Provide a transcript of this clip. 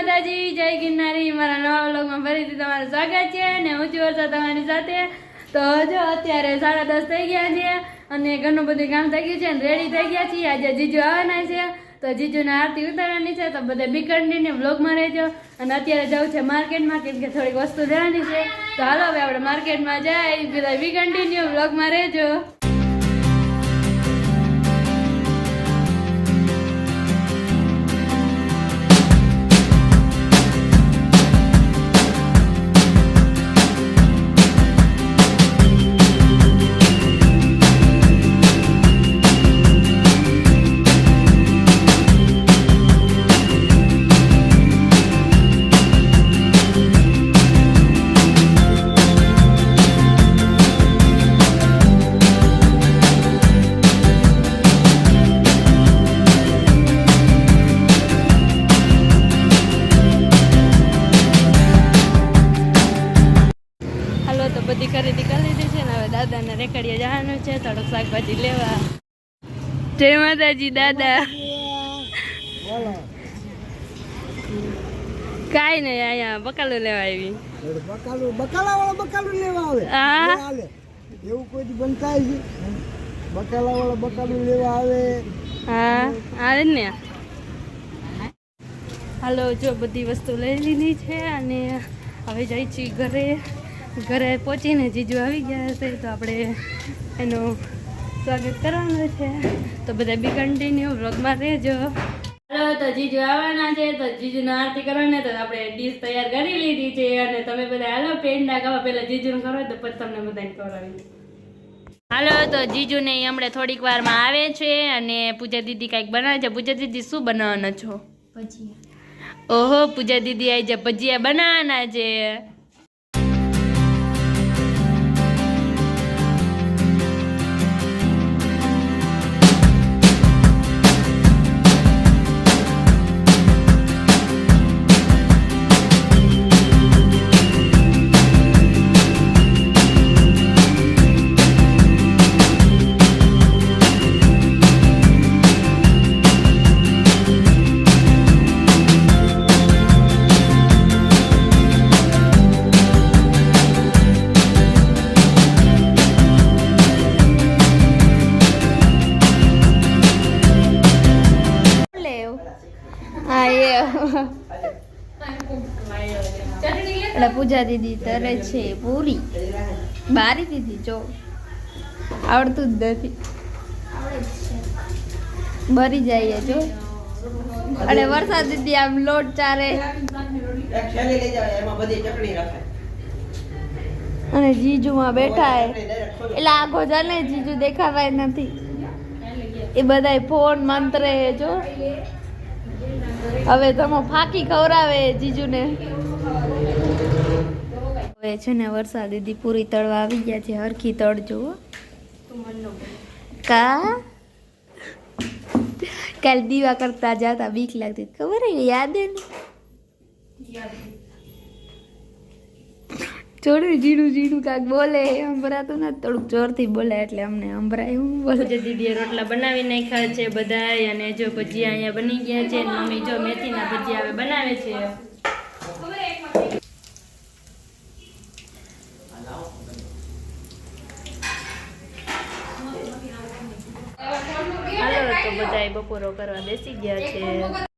માતાજી, જય ગિરનારી. મારા નવા વ્લોગમાં ફરીથી તમારું સ્વાગત છે અને હું છું વર્ષા તમારી સાથે. તો જો અત્યારે સાડા દસ થઈ ગયા છે અને ઘણું બધું કામ થઈ ગયું છે અને રેડી થઈ ગયા છીએ. આજે જીજુ આવવાના છે. તો જીજુને આરતી ઉતારવાની છે. તો બધે બીકંડીને વ્લોગમાં રહેજો. અને અત્યારે જવું છે માર્કેટમાં, કેમ કે થોડીક વસ્તુ લેવાની છે. તો હાલો હવે આપણે માર્કેટમાં જાય બધા બી કન્ટિન્યુ વ્લોગમાં રહેજો. જય માતાજી દાદા. કાંઈ નહીં અહીંયા બકાલું લેવા આવી. બકાલું બકાલા વાળા બકાલું લેવા આવે. હા. એવું કોઈ દી બનતાય છે બકાલા વાળા બકાલું લેવા આવે. હા આવે ને. હાલો જો બધી વસ્તુ લઈ લીધી છે અને હવે જઈ છીએ ઘરે. ઘરે પહોંચીને જીજુ આવી ગયા હશે તો આપણે એનું સ્વાગત કરવાનું છે. તો બધા બી કન્ટિન્યુ વ્લોગમાં રહેજો. હલો તો જીજુ આવવાના છે. તો જીજુને આરતી કરવાને તો આપણે ડીશ તૈયાર કરી લીધી છે અને તમે બધા હાલો પેંડા ખાવા પહેલાં જીજુને કરો તો પછી તમને બધાને ખવડાવી હાલો તો જીજુ ને હમણાં થોડીક વારમાં આવે છે અને પૂજા દીદી કાંઈક બનાવે છે. પૂજા દીદી શું બનાવવાના છો? ઓહો પૂજા દીદી આજે ભજીયા બનાવવાના છે. એટલે પૂજા દીદી તરે છે પૂરી. બારી દીદી જો. આવડતું જ નથી. ભરી જાય જો. અને વરસાદ દીદી આમ લોટ ચારે. અને જીજુમાં બેઠા એટલે આગો જાને જીજુ દેખાવાય નથી. એ બધાય ફોન મંત્રે, જો. હવે તમો ફાકી ખવડાવે જીજુને હવે છે ને વરસાદ દીદી પૂરી તળવા આવી ગયા છે, હરખી તળજો. કા કાલ દીવા કરતા જાતા બીક લાગતી. ખબર યાદ ને થોડું જીડું જીડું કાંક બોલે અંભરાતું ને થોડુંક જોરથી બોલે એટલે અમને અંભરાય હું બોલે. જે દીદીએ રોટલા બનાવી નાખ્યા છે બધા અને જો ભજીયા અહીંયા બની ગયા છે મમ્મી જો મેથીના ભજીયા હવે બનાવે છે. હાલો, તો બધા બપોરો કરવા બેસી ગયા છે.